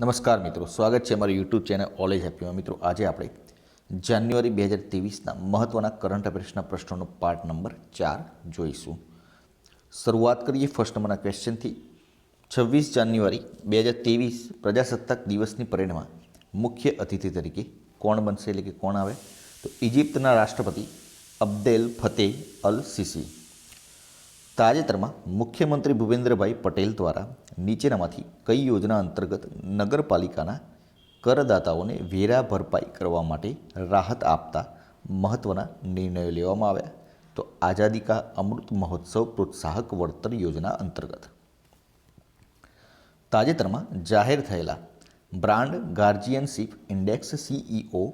નમસ્કાર મિત્રો, સ્વાગત છે અમારી યુટ્યુબ ચેનલ ઓલેજ હેપીમાં મિત્રો, આજે આપણે જાન્યુઆરી બે હજાર ત્રેવીસના મહત્ત્વના કરંટ અફેર્સના પ્રશ્નોનો પાર્ટ નંબર ચાર જોઈશું. શરૂઆત કરીએ ફર્સ્ટ નંબરના ક્વેશ્ચનથી છવ્વીસ જાન્યુઆરી બે હજાર ત્રેવીસ પ્રજાસત્તાક દિવસની પરેડમાં મુખ્ય અતિથિ તરીકે કોણ બનશે? એટલે કે કોણ આવે? તો ઇજિપ્તના રાષ્ટ્રપતિ અબ્દેલ ફતેહ અલ સિસી તાજેતરમાં મુખ્યમંત્રી ભૂપેન્દ્રભાઈ પટેલ દ્વારા નીચેનામાંથી કઈ યોજના અંતર્ગત નગરપાલિકાના કરદાતાઓને વેરા ભરપાઈ કરવા માટે રાહત આપતા મહત્ત્વના નિર્ણયો લેવામાં આવ્યા? તો આઝાદી કા અમૃત મહોત્સવ પ્રોત્સાહક વળતર યોજના અંતર્ગત. તાજેતરમાં જાહેર થયેલા બ્રાન્ડ ગાર્જિયનશીપ ઇન્ડેક્સ સીઈઓ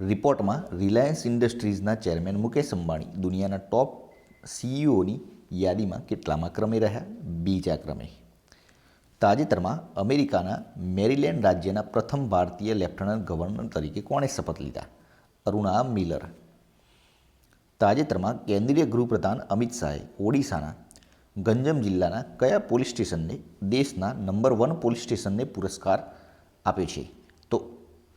રિપોર્ટમાં રિલાયન્સ ઇન્ડસ્ટ્રીઝના ચેરમેન મુકેશ અંબાણી દુનિયાના ટોપ સીઈઓની યાદીમાં કેટલામાં ક્રમે રહ્યા? બીજા ક્રમે. તાજેતરમાં અમેરિકાના મેરીલેન્ડ રાજ્યના પ્રથમ ભારતીય લેફ્ટનન્ટ ગવર્નર તરીકે કોણે શપથ લીધા? અરુણા મિલર. તાજેતરમાં કેન્દ્રીય ગૃહપ્રધાન અમિત શાહે ઓડિશાના ગંજમ જિલ્લાના કયા પોલીસ સ્ટેશનને દેશના નંબર વન પોલીસ સ્ટેશનને પુરસ્કાર આપે છે? તો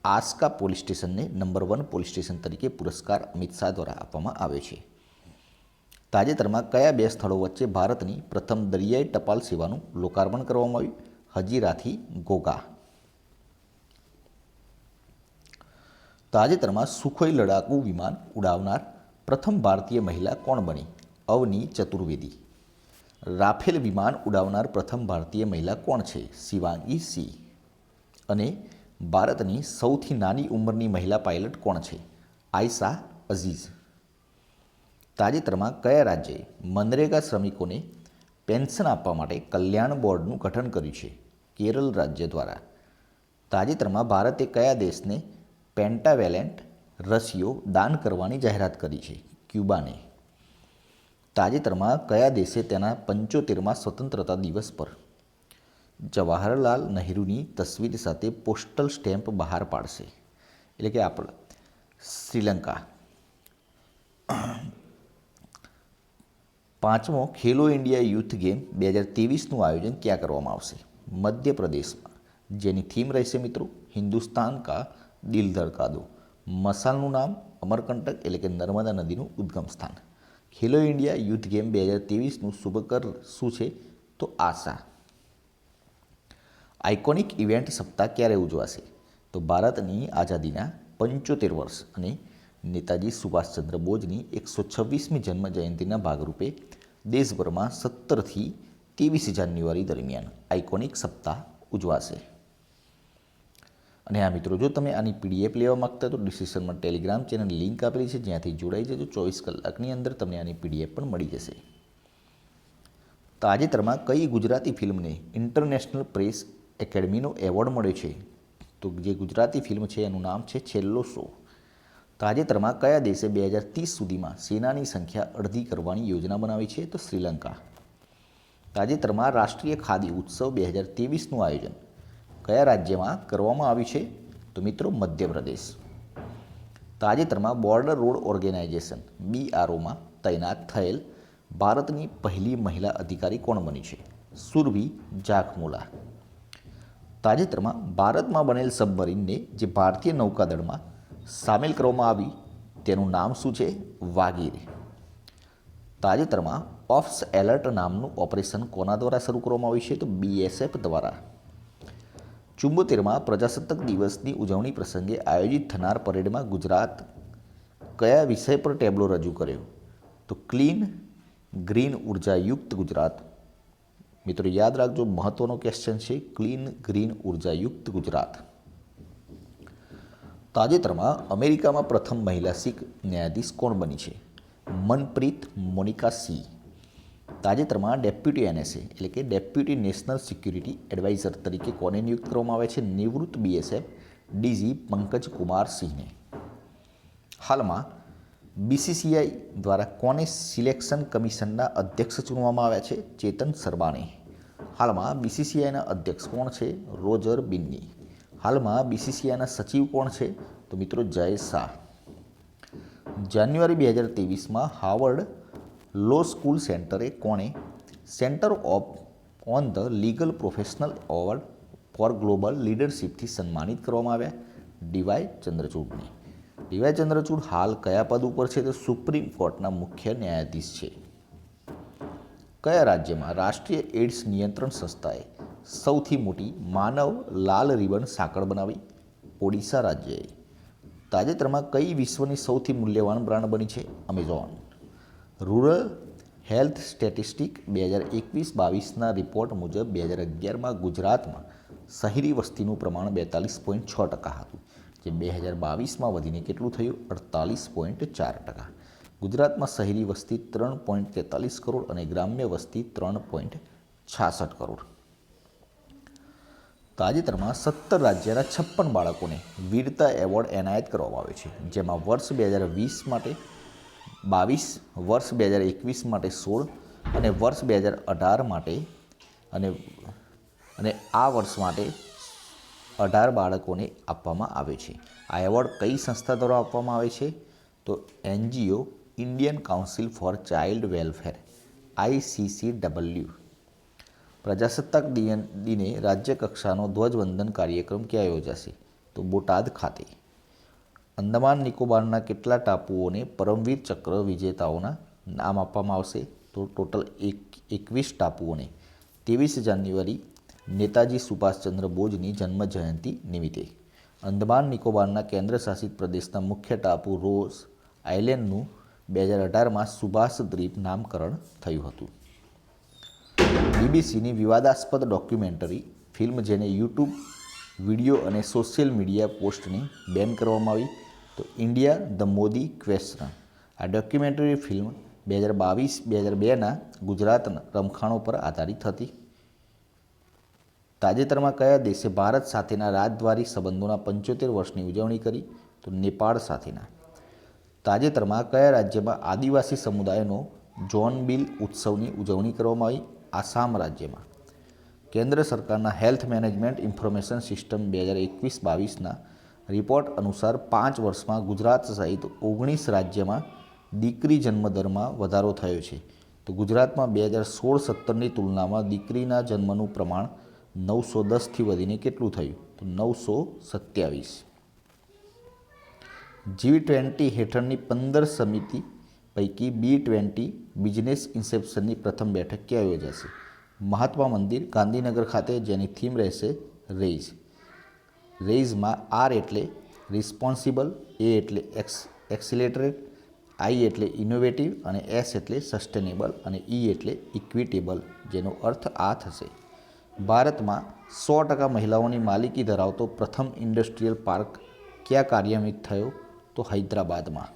આસ્કા પોલીસ સ્ટેશનને નંબર વન પોલીસ સ્ટેશન તરીકે પુરસ્કાર અમિત શાહ દ્વારા આપવામાં આવે છે. તાજેતરમાં કયા બે સ્થળો વચ્ચે ભારતની પ્રથમ દરિયાઈ ટપાલ સેવાનું લોકાર્પણ કરવામાં આવ્યું? હજીરાથી ગોગા. તાજેતરમાં સુખોઈ લડાકુ વિમાન ઉડાવનાર પ્રથમ ભારતીય મહિલા કોણ બની? અવની ચતુર્વેદી. રાફેલ વિમાન ઉડાવનાર પ્રથમ ભારતીય મહિલા કોણ છે? શિવાંગી સી અને ભારતની સૌથી નાની ઉંમરની મહિલા પાયલટ કોણ છે? આયશા અઝીઝ. તાજેતરમાં કયા રાજ્યે મનરેગા શ્રમિકોને પેન્શન આપવા માટે કલ્યાણ બોર્ડનું ગઠન કર્યું છે? કેરળ રાજ્ય દ્વારા. તાજેતરમાં ભારતે કયા દેશને પેન્ટાવેલેન્ટ રસીઓ દાન કરવાની જાહેરાત કરી છે? ક્યુબાને. તાજેતરમાં કયા દેશે તેના પંચોતેરમાં સ્વતંત્રતા દિવસ પર જવાહરલાલ નહેરુની તસવીર સાથે પોસ્ટલ સ્ટેમ્પ બહાર પાડશે? એટલે કે આપણે, શ્રીલંકા. પાંચમો ખેલો ઇન્ડિયા યુથ ગેમ બે હજાર ત્રેવીસનું આયોજન ક્યાં કરવામાં આવશે? મધ્યપ્રદેશમાં. જેની થીમ રહેશે મિત્રો, હિન્દુસ્તાન કા દિલ ધડકા દો. મસાલનું નામ અમરકંટક એટલે કે નર્મદા નદીનું ઉદ્ગમ સ્થાન. ખેલો ઇન્ડિયા યુથ ગેમ બે હજાર ત્રેવીસનું શુભકર શું છે? તો આશા. આઇકોનિક ઇવેન્ટ સપ્તાહ ક્યારે ઉજવાશે? તો ભારતની આઝાદીના પંચોતેર વર્ષ અને નેતાજી સુભાષચંદ્ર બોઝની એકસો છવ્વીસમી જન્મ જયંતિના ભાગરૂપે દેશભરમાં સત્તરથી ત્રેવીસ જાન્યુઆરી દરમિયાન આઇકોનિક સપ્તાહ ઉજવાશે. અને આ મિત્રો, જો તમે આની પીડીએફ લેવા માગતા તો ડિસ્ક્રિપ્શનમાં ટેલિગ્રામ ચેનલ લિંક આપેલી છે, જ્યાંથી જોડાઈ જજો. ચોવીસ કલાકની અંદર તમને આની પીડીએફ પણ મળી જશે. તાજેતરમાં કઈ ગુજરાતી ફિલ્મને ઇન્ટરનેશનલ પ્રેસ એકેડમીનો એવોર્ડ મળ્યો છે? તો જે ગુજરાતી ફિલ્મ છે, એનું નામ છે છેલ્લો શો. તાજેતરમાં કયા દેશે બે હજાર ત્રીસ સુધીમાં સેનાની સંખ્યા અડધી કરવાની યોજના બનાવી છે? તો શ્રીલંકા. તાજેતરમાં રાષ્ટ્રીય ખાદી ઉત્સવ બે હજાર ત્રેવીસનું આયોજન કયા રાજ્યમાં કરવામાં આવ્યું છે? તો મિત્રો, મધ્યપ્રદેશ. તાજેતરમાં બોર્ડર રોડ ઓર્ગેનાઇઝેશન, બીઆરઓમાં તૈનાત થયેલ ભારતની પહેલી મહિલા અધિકારી કોણ બની છે? સુરભી જાખમુલા. તાજેતરમાં ભારતમાં બનેલ સબમરીનને જે ભારતીય નૌકાદળમાં સામેલ કરવામાં આવી. તેનું નામ શું છે? વાગીર તાજેતરમાં ઓફ્સ એલર્ટ નામનું ઓપરેશન કોના દ્વારા શરૂ કરવામાં આવ્યું છે? તો બીએસએફ દ્વારા. ચુંબોતેરમાં પ્રજાસત્તાક દિવસની ઉજવણી પ્રસંગે આયોજિત થનાર પરેડમાં ગુજરાત કયા વિષય પર ટેબ્લો રજૂ કર્યો? તો ક્લીન, ગ્રીન ઉર્જાયુક્ત ગુજરાત. મિત્રો, યાદ રાખજો, મહત્વનો ક્વેશ્ચન છે ક્લીન, ગ્રીન ઉર્જાયુક્ત ગુજરાત. તાજેતરમાં અમેરિકામાં પ્રથમ મહિલા શીખ ન્યાયાધીશ કોણ બની છે? Manpreet Monica C. તાજેતરમાં ડેપ્યુટી એનએસએ એટલે કે ડેપ્યુટી નેશનલ સિક્યુરિટી એડવાઇઝર તરીકે કોને નિયુક્ત કરવામાં આવે છે? નિવૃત્ત બીએસએફ ડીજી પંકજ કુમાર સિંહને. હાલમાં બીસીસીઆઈ દ્વારા કોને સિલેક્શન કમિશનના અધ્યક્ષ ચૂનવામાં આવ્યા છે? ચેતન સરબાણી હાલમાં બીસીસીઆઈના અધ્યક્ષ કોણ છે? રોજર બિન્ની. હાલમાં બીસીસીઆઈના સચિવ કોણ છે? તો મિત્રો જય શાહ. જાન્યુઆરી બે હજાર ત્રેવીસમાં હાવર્ડ લો સ્કૂલ સેન્ટરે કોણે centre of on the legal professional award for global લીડરશિપથી સન્માનિત કરવામાં આવ્યા? ડીવાય ચંદ્રચૂડને. ડીવાય ચંદ્રચૂડ હાલ કયા પદ ઉપર છે? તો સુપ્રીમ કોર્ટના મુખ્ય ન્યાયાધીશ છે. કયા રાજ્યમાં રાષ્ટ્રીય એડ્સ નિયંત્રણ સંસ્થાએ સૌથી મોટી માનવ લાલ રિબન સાંકળ બનાવી ઓડિશા રાજ્યએ. તાજેતરમાં કઈ વિશ્વની સૌથી મૂલ્યવાન બ્રાન્ડ બની છે? અમેઝોન રૂરલ હેલ્થ સ્ટેટિસ્ટિક બે હજાર એકવીસ બાવીસના રિપોર્ટ મુજબ બે હજાર અગિયારમાં ગુજરાતમાં શહેરી વસ્તીનું પ્રમાણ બેતાલીસ પોઈન્ટ છ ટકા હતું, જે બે હજાર બાવીસમાં વધીને કેટલું થયું? અડતાલીસ પોઈન્ટ ચાર ટકા. ગુજરાતમાં શહેરી વસ્તી ત્રણ પોઈન્ટ તેતાલીસ કરોડ અને ગ્રામ્ય વસ્તી ત્રણ પોઈન્ટ છાસઠ કરોડ. તાજેતરમાં સત્તર રાજ્યના છપ્પન બાળકોને વીરતા એવોર્ડ એનાયત કરવામાં આવ્યો છે, જેમાં વર્ષ બે હજાર વીસ માટે બાવીસ, વર્ષ બે હજાર એકવીસ માટે સોળ અને વર્ષ બે હજાર અઢાર માટે અને અને આ વર્ષ માટે અઢાર બાળકોને આપવામાં આવે છે. આ એવોર્ડ કઈ સંસ્થા દ્વારા આપવામાં આવે છે? તો NGO, Indian council for child welfare ICC W પ્રજાસત્તાક દિન- દિને રાજ્ય કક્ષાનો ધ્વજવંદન કાર્યક્રમ ક્યાં યોજાશે? તો બોટાદ ખાતે. અંદમાન નિકોબારના કેટલા ટાપુઓને પરમવીર ચક્ર વિજેતાઓના નામ આપવામાં આવશે? તો ટોટલ એક, એકવીસ ટાપુઓને. ત્રેવીસ જાન્યુઆરી, નેતાજી સુભાષચંદ્ર બોઝની જન્મ જયંતિ નિમિત્તે. અંદમાન નિકોબારના કેન્દ્રશાસિત પ્રદેશના મુખ્ય ટાપુ રોઝ આઇલેન્ડનું બે હજાર અઢારમાં સુભાષ દ્વીપ નામકરણ થયું હતું. બીબીસીની વિવાદાસ્પદ ડોક્યુમેન્ટરી, ફિલ્મ જેને યુટ્યુબ વીડિયો અને સોશિયલ મીડિયા પોસ્ટની બેન કરવામાં આવી, તો ઇન્ડિયા ધ મોદી ક્વેશ્ચન. આ ડોક્યુમેન્ટરી ફિલ્મ બે હજાર બાવીસ બે હજાર બેના ગુજરાતના રમખાણો પર આધારિત હતી. તાજેતરમાં કયા દેશે ભારત સાથેના રાજદ્વારી સંબંધોના પંચોતેર વર્ષની ઉજવણી કરી, તો નેપાળ સાથેના. તાજેતરમાં કયા રાજ્યમાં આદિવાસી સમુદાયનો જોનબિલ ઉત્સવની ઉજવણી કરવામાં આવી આસામ રાજ્યમાં. કેન્દ્ર સરકારના હેલ્થ મેનેજમેન્ટ ઇન્ફોર્મેશન સિસ્ટમ બે હજાર એકવીસ બાવીસના રિપોર્ટ અનુસાર પાંચ વર્ષમાં ગુજરાત સહિત ઓગણીસ રાજ્યમાં દીકરી જન્મદરમાં વધારો થયો છે. તો ગુજરાતમાં બે હજાર સોળ સત્તરની તુલનામાં દીકરીના જન્મનું પ્રમાણ નવસો દસથી વધીને કેટલું થયું? તો નવસો સત્યાવીસ. જી ટ્વેન્ટી હેઠળની પંદર સમિતિ પૈકી બી ટ્વેન્ટી બિઝનેસ ઇન્સેપ્શનની પ્રથમ બેઠક ક્યાં યોજાશે? મહાત્મા મંદિર, ગાંધીનગર ખાતે જેની થીમ રહેશે રેઇઝ. રેઇઝમાં આર એટલે રિસ્પોન્સિબલ, એ એટલે એક્સ, એક્સિલેટરેટ, આઈ એટલે ઇનોવેટિવ અને એસ એટલે સસ્ટેનેબલ અને ઈ એટલે ઇક્વિટેબલ, જેનો અર્થ આ થશે. ભારતમાં સો ટકા મહિલાઓની માલિકી ધરાવતો પ્રથમ ઇન્ડસ્ટ્રીયલ પાર્ક ક્યાં કાર્યાન્વિત થયો? તો હૈદરાબાદમાં.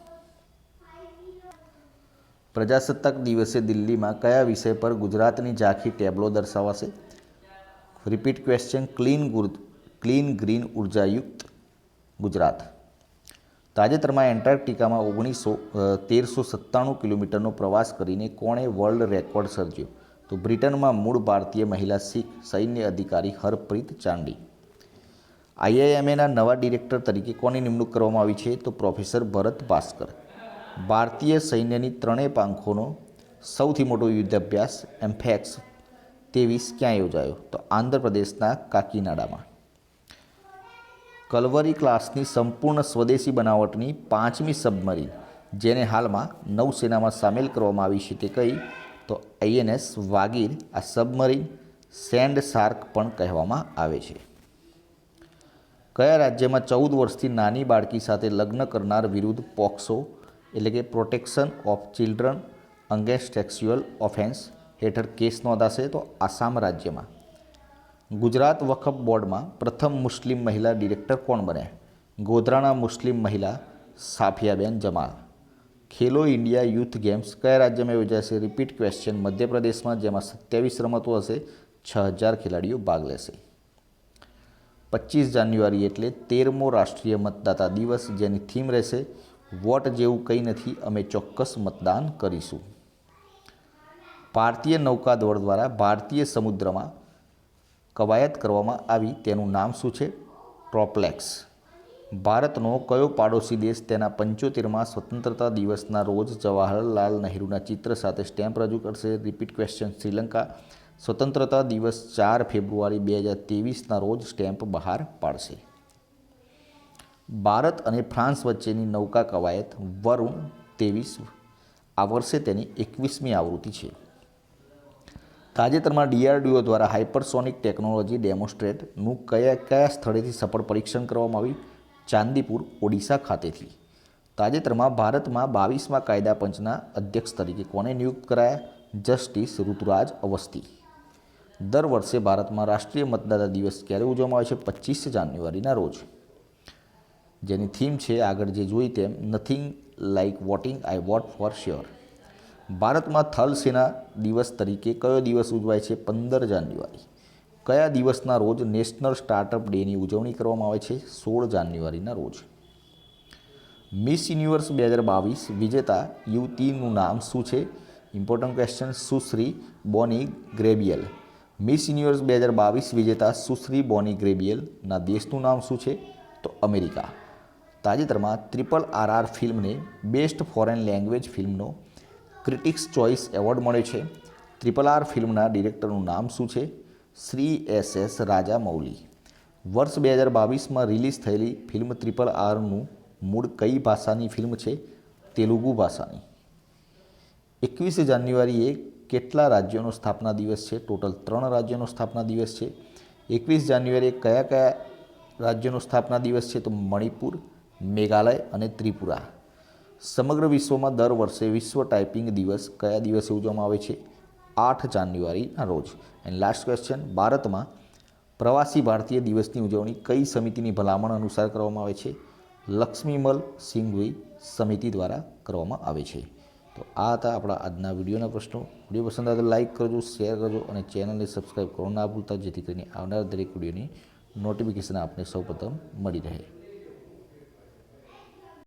પ્રજાસત્તાક દિવસે દિલ્હીમાં કયા વિષય પર ગુજરાતની ઝાંખી ટેબ્લો દર્શાવાશે? Repeat question clean clean green ઉર્જાયુક્ત Gujarat. તાજેતરમાં એન્ટાર્કટિકામાં ઓગણીસો તેરસો સત્તાણું કિલોમીટરનો પ્રવાસ કરીને કોણે વર્લ્ડ રેકોર્ડ સર્જ્યો? તો બ્રિટનમાં મૂળ ભારતીય મહિલા શીખ સૈન્ય અધિકારી હરપ્રીત ચાંડી. આઈઆઈએમએના નવા ડિરેક્ટર તરીકે કોની નિમણૂક કરવામાં આવી છે? તો પ્રોફેસર ભરત ભાસ્કર. ભારતીય સૈન્યની ત્રણેય પાંખોનો સૌથી મોટો યુદ્ધાભ્યાસ, એમ્ફેક્સ ત્રેવીસ ક્યાં યોજાયો? તો આંધ્રપ્રદેશના કાકીનાડામાં. કલવરી ક્લાસની સંપૂર્ણ સ્વદેશી બનાવટની પાંચમી સબમરીન, જેને હાલમાં નૌસેનામાં સામેલ કરવામાં આવી છે તે કઈ તો આઈએનએસ વાગીર આ સબમરીન સેન્ડ શાર્ક પણ કહેવામાં આવે છે. કયા રાજ્યમાં ચૌદ વર્ષથી નાની બાળકી સાથે લગ્ન કરનાર વિરુદ્ધ પોક્સો એટલે કે protection of children against sexual offence હેઠળ કેસ નોંધાશે તો આસામ રાજ્યમાં. ગુજરાત વખફ બોર્ડમાં પ્રથમ મુસ્લિમ મહિલા ડિરેક્ટર કોણ બન્યા ગોધરાના મુસ્લિમ મહિલા Safiyaben Jamal. Khelo India youth games કયા રાજ્યમાં યોજાશે રિપીટ ક્વેશ્ચન મધ્યપ્રદેશમાં, જેમાં સત્યાવીસ રમતો હશે, છ હજાર ખેલાડીઓ ભાગ લેશે. પચીસ જાન્યુઆરી એટલે તેરમો રાષ્ટ્રીય મતદાતા દિવસ, જેની થીમ રહેશે વોટ જેવું કંઈ નથી, અમે ચોક્કસ મતદાન કરીશું. ભારતીય નૌકાદળ દ્વારા ભારતીય સમુદ્રમાં કવાયત કરવામાં આવી, તેનું નામ શું છે? ટ્રોપ્લેક્સ. ભારતનો કયો પાડોશી દેશ તેના પંચોતેરમાં સ્વતંત્રતા દિવસના રોજ જવાહરલાલ નહેરુના ચિત્ર સાથે સ્ટેમ્પ રજૂ કરશે? Repeat question, Sri Lanka. સ્વતંત્રતા દિવસ ચાર ફેબ્રુઆરી બે હજાર તેવીસના રોજ સ્ટેમ્પ બહાર પાડશે. ભારત અને ફ્રાન્સ વચ્ચેની નૌકા કવાયત વરુણ ત્રેવીસ, આ વર્ષે તેની એકવીસમી આવૃત્તિ છે. તાજેતરમાં ડીઆરડીઓ દ્વારા હાઇપરસોનિક ટેકનોલોજી ડેમોન્સ્ટ્રેટનું કયા કયા સ્થળેથી સફળ પરીક્ષણ કરવામાં આવ્યું? ચાંદીપુર, ઓડિશા ખાતેથી. તાજેતરમાં ભારતમાં બાવીસમાં કાયદા પંચના અધ્યક્ષ તરીકે કોને નિયુક્ત કરાયા? જસ્ટિસ ઋતુરાજ અવસ્થી. દર વર્ષે ભારતમાં રાષ્ટ્રીય મતદાતા દિવસ ક્યારે ઉજવવામાં આવે છે? પચીસ જાન્યુઆરીના રોજ. જેની થીમ છે આગળ જે જોઈ તેમ nothing like voting I vote for sure ભારતમાં થલ સેના દિવસ તરીકે કયો દિવસ ઉજવાય છે? પંદર જાન્યુઆરી. કયા દિવસના રોજ નેશનલ સ્ટાર્ટઅપ ડેની ઉજવણી કરવામાં આવે છે? સોળ જાન્યુઆરીના રોજ. મિસ યુનિવર્સ બે હજાર બાવીસ વિજેતા યુવતીનું નામ શું છે? Important question, Sushri Bonnie Gabriel. Miss Universe બે હજાર બાવીસ વિજેતા સુશ્રી બોની ગ્રેબિયલના દેશનું નામ શું છે? તો અમેરિકા. તાજેતરમાં ટ્રિપલ આરઆર ફિલ્મને બેસ્ટ ફોરેન લેંગ્વેજ ફિલ્મનો ક્રિટિક્સ ચોઇસ એવોર્ડ મળ્યો છે. ટ્રિપલ આર ફિલ્મના ડિરેક્ટરનું નામ શું છે? Shri S S Rajamouli. વર્ષ બે હજાર બાવીસમાં રિલીઝ થયેલી ફિલ્મ ટ્રિપલ આરનું મૂળ કઈ ભાષાની ફિલ્મ છે? તેલુગુ ભાષાની. એકવીસ જાન્યુઆરીએ કેટલા રાજ્યોનો સ્થાપના દિવસ છે? ટોટલ ત્રણ રાજ્યોનો સ્થાપના દિવસ છે. એકવીસ જાન્યુઆરીએ કયા કયા રાજ્યોનો સ્થાપના દિવસ છે? તો મણિપુર મેઘાલય અને ત્રિપુરા. સમગ્ર વિશ્વમાં દર વર્ષે વિશ્વ ટાઈપિંગ દિવસ કયા દિવસે ઉજવવામાં આવે છે? આઠ જાન્યુઆરીના રોજ. એન્ડ લાસ્ટ ક્વેશ્ચન ભારતમાં પ્રવાસી ભારતીય દિવસની ઉજવણી કઈ સમિતિની ભલામણ અનુસાર કરવામાં આવે છે? લક્ષ્મીમલ સિંઘવી સમિતિ દ્વારા કરવામાં આવે છે. તો આ હતા આપણા આજના વિડીયોના પ્રશ્નો. વીડિયો પસંદ આવે તો લાઇક કરજો શેર કરજો અને ચેનલને સબસ્ક્રાઈબ કરવાનું ના ભૂલતા, જેથી કરીને આવનાર દરેક વિડીયોની નોટિફિકેશન આપને સૌપ્રથમ મળી રહે.